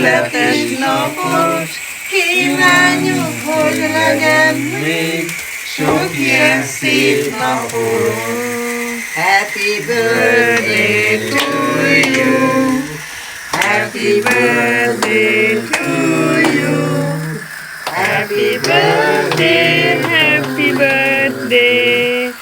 születés napot, kívánjuk, hogy legyen még sok ilyen szép napot. Happy birthday to you, happy birthday to you, happy birthday, happy birthday.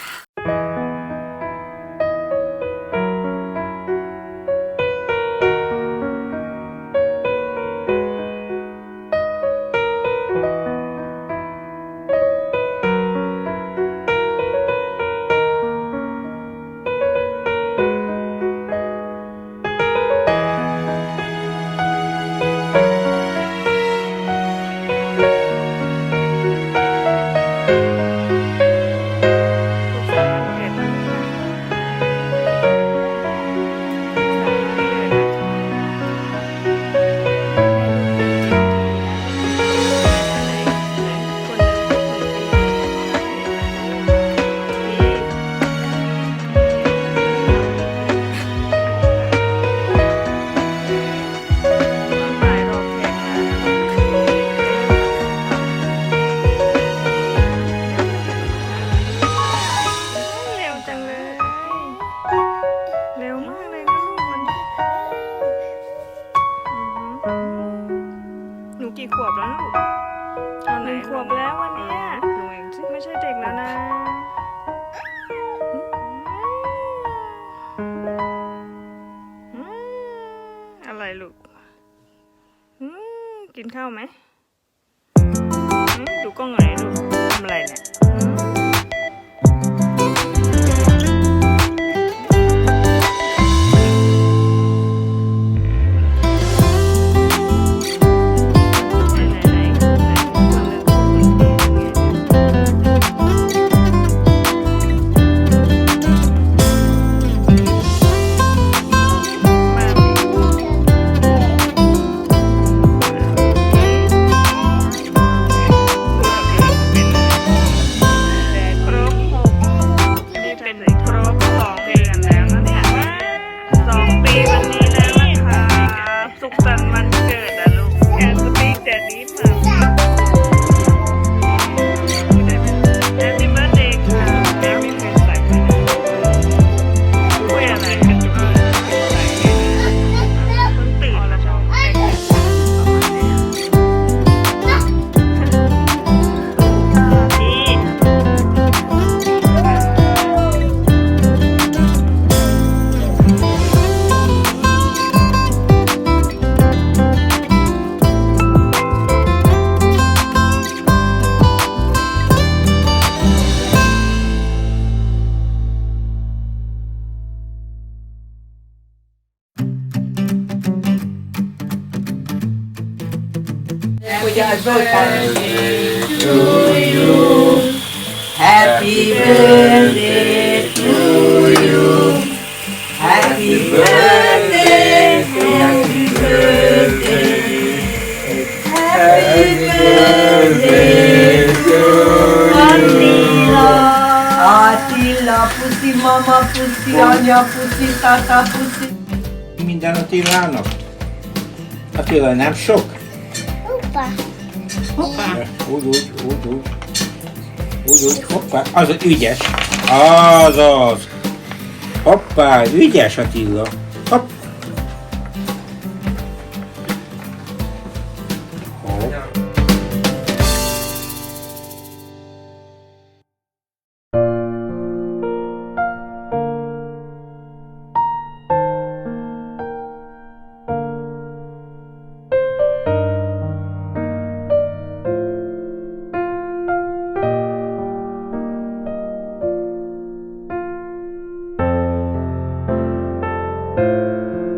กินข้าวไหมดูกล้องอะไรยดูทำอะไรเนี่ย Happy birthday to you. Happy birthday to you. Happy birthday, happy birthday. Happy birthday to Attila. Attila, puszi mama, puszi anya, puszi tata, puszi. Minden Attilának? Attila nem sok? Hoppa. Hoppa. Úgy, úgy, úgy, úgy. Úgy, úgy, hoppá. Az ügyes. Az az. Hoppá, ügyes Attila. Hoppá. Música